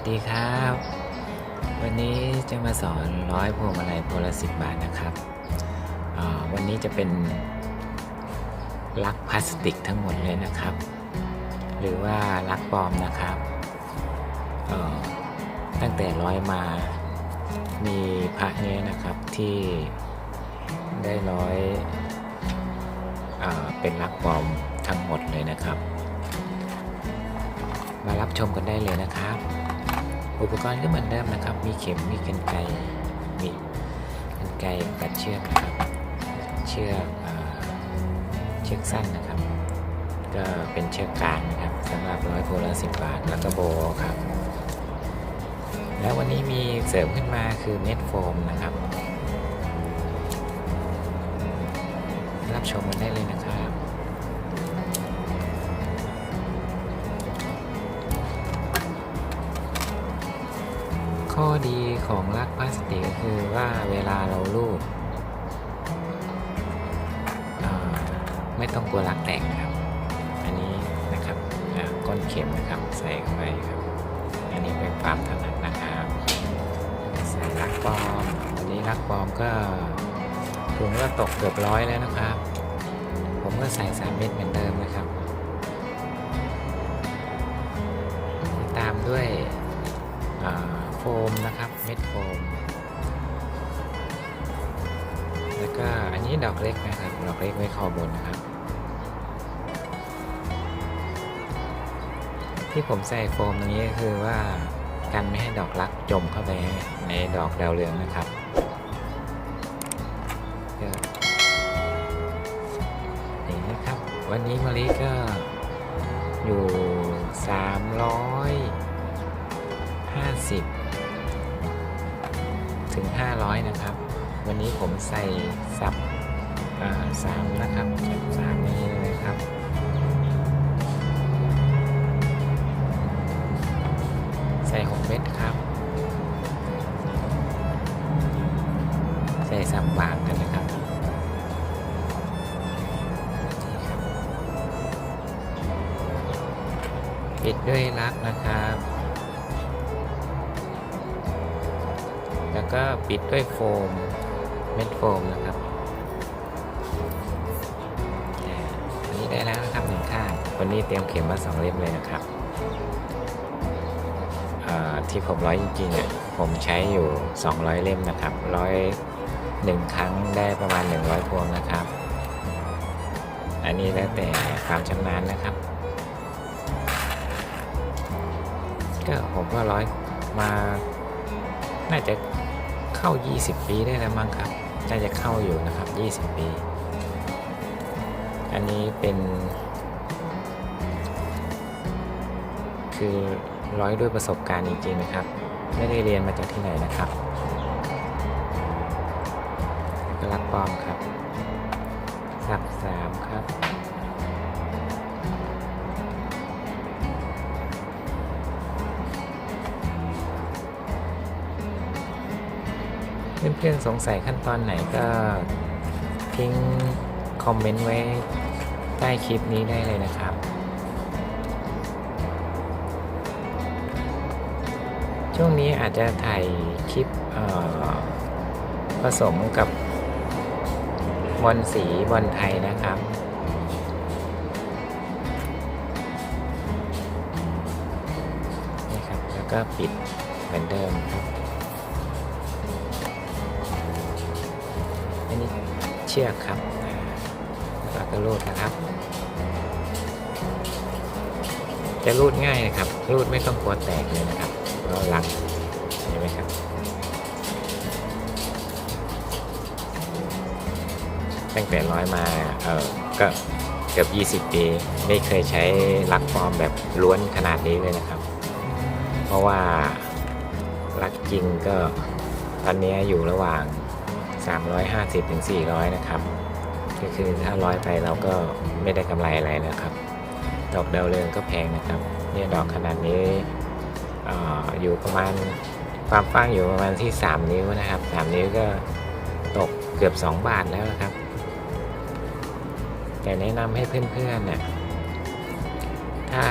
วัสดีครับ วันนี้จะมาสอนร้อยพวงมาลัยพวงละสิบบาทนะครับ วันนี้จะเป็นลักพลาสติกทั้งหมดเลยนะครับ หรือว่าลักปลอมนะครับ ตั้งแต่ร้อยมามีพระเนี้ยนะครับที่ได้ร้อยอเป็นลักปลอมทั้งหมดเลยนะครับ มารับชมกันได้เลยนะครับ อุปกรณ์ก็เหมือนเดิมนะครับ มีเข็ม มีกันไกรมีกันไกรกัดเชือกนะครับ เชือกเชือกสั้นนะครับ ก็เป็นเชือกกลางนะครับสำหรับร้อยโพละสิบบาท แล้วก็โบครับ แล้ววันนี้มีเสริมขึ้นมาคือเม็ดโฟมนะครับ รับชมกันได้เลยนะ ดีของลักพลาสติกก็คือว่าเวลาเราลูบไม่ต้องกลัวลักแตกนะครับ อันนี้นะครับก้นเข็มนะครับใส่เข้าไปครับ อันนี้เป็นความถนัดนะครับใส่ลักปลอมวันนี้ลักปลอมก็ถุงก็ตกเกือบร้อยแล้วนะครับ ผมก็ใส่สามเม็ดเหมือนเดิมนะครับ ตามด้วย มนะครับ เม็ดโฟม แล้วก็อันนี้ดอกเล็กนะครับ ดอกเล็กไว้คอบนนะครับ ที่ผมใส่โฟมตรงนี้คือว่ากันไม่ให้ดอกรักจมเข้าไปในดอกดาวเรืองนะครับก็อย่างนี้ครับ วันนี้มะลิก็อยู่ 350 ถึง 500 นะครับ วันนี้ผมใส่ซับสามนะครับสามนี้เลยครับ ใส่ 6 เม็ดครับ ใส่ซับบางกันนะครับนี่ครับปิดด้วยลักนะครับ แล้วก็ปิดด้วยโฟมเม็ดโฟมนะครับอันนี้ได้แล้วนะครับหนึ่งข้างวันนี้เตรียมเข็มมาสองเล่มเลยนะครับที่ผมร้อยจริงๆเนี่ยผมใช้อยู่ 200 เล่มนะครับร้อยหนึ่งครั้งได้ประมาณ 100 พวงนะครับ อันนี้แล้วแต่ความชำนาญนะครับ ก็ผมก็ร้อยมา น่าจะ เข้า 20 ปีได้แล้วมั้งครับน่าจะเข้าอยู่นะครับ 20 ปี อันนี้เป็น คือร้อยด้วยประสบการณ์จริงๆนะครับ ไม่ได้เรียนมาจากที่ไหนนะครับกลักปลอมครับสับสามครับ เพื่อนๆสงสัยขั้นตอนไหนก็ทิ้งคอมเมนต์ไว้ใต้คลิปนี้ได้เลยนะครับ ช่วงนี้อาจจะถ่ายคลิปผสมกับบอลสีบอลไทยนะครับนี่ครับ แล้วก็ปิดเหมือนเดิมครับ ชือกครับแล้วก็รูดนะครับ จะรูดง่ายนะครับ รูดไม่ต้องกลัวแตกเลยนะครับเราหลังเห็นไหมครับ ตั้งแต่ร้อยมาเออก็เกือบ 20 ปี ไม่เคยใช้ลักฟอร์มแบบล้วนขนาดนี้เลยนะครับ เพราะว่าลักจริงก็ตอนนี้อยู่ระหว่าง 350ถึง400 นะครับ ก็คือถ้าร้อยไปเราก็ไม่ได้กำไรอะไรนะครับ ดอกดาวเรืองก็แพงนะครับเนี่ยดอกขนาดนี้ออยู่ประมาณความกว้างอยู่ประมาณที่ 3 นิ้วนะครับ 3 นิ้วก็ตกเกือบ 2 บาทแล้วนะครับ แต่แนะนำให้เพื่อนๆน่ะถ้า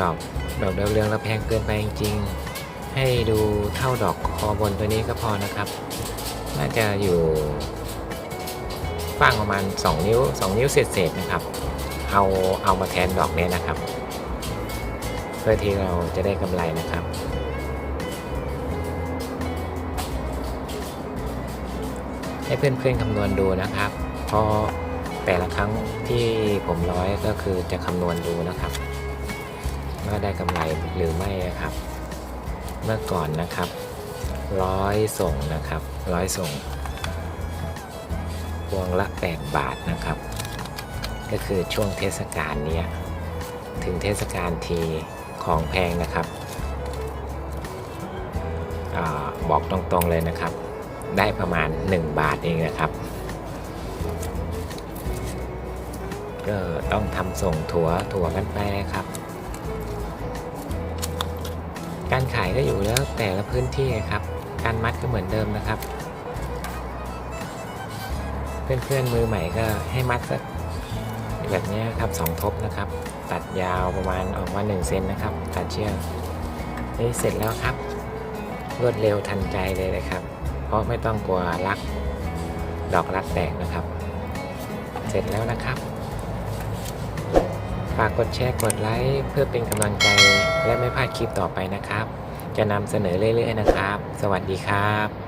ดอกดอกดาวเรืองเราแพงเกินไปจริงๆ ให้ดูเท่าดอกคอบนตัวนี้ก็พอนะครับ น่าจะอยู่กว้างประมาณ 2 นิ้ว 2 นิ้วเศษๆนะครับ เอาเอามาแทนดอกเนี้ยนะครับ เพื่อที่เราจะได้กำไรนะครับ ให้เพื่อนๆคำนวณดูนะครับ เพราะแต่ละครั้งที่ผมร้อยก็คือจะคำนวณดูนะครับว่าได้กำไรหรือไม่นะครับ เมื่อก่อนนะครับ ร้อยส่งนะครับร้อยส่งพวงละ 8 บาทนะครับ ก็คือช่วงเทศกาลนี้ถึงเทศกาลทีของแพงนะครับอบอกตรงๆเลยนะครับ ได้ประมาณ 1 บาทเองนะครับก็ต้องทำส่งถั่วถั่วกันไปครับ การขายก็อยู่แล้วแต่ละพื้นที่ครับ การมัดก็เหมือนเดิมนะครับ เพื่อนๆมือใหม่ก็ให้มัดสักแบบนี้ครับสองทบนะครับ ตัดยาวประมาณออกมา1เซนนะครับ ตัดเชือกนี่เสร็จแล้วครับ รวดเร็วทันใจเลยนะครับ เพราะไม่ต้องกลัวรักดอกรักแตกนะครับ เสร็จแล้วนะครับ ฝากกดแชร์กดไลค์เพื่อเป็นกำลังใจและไม่พลาดคลิปต่อไปนะครับ จะนำเสนอเรื่อยๆนะครับ สวัสดีครับ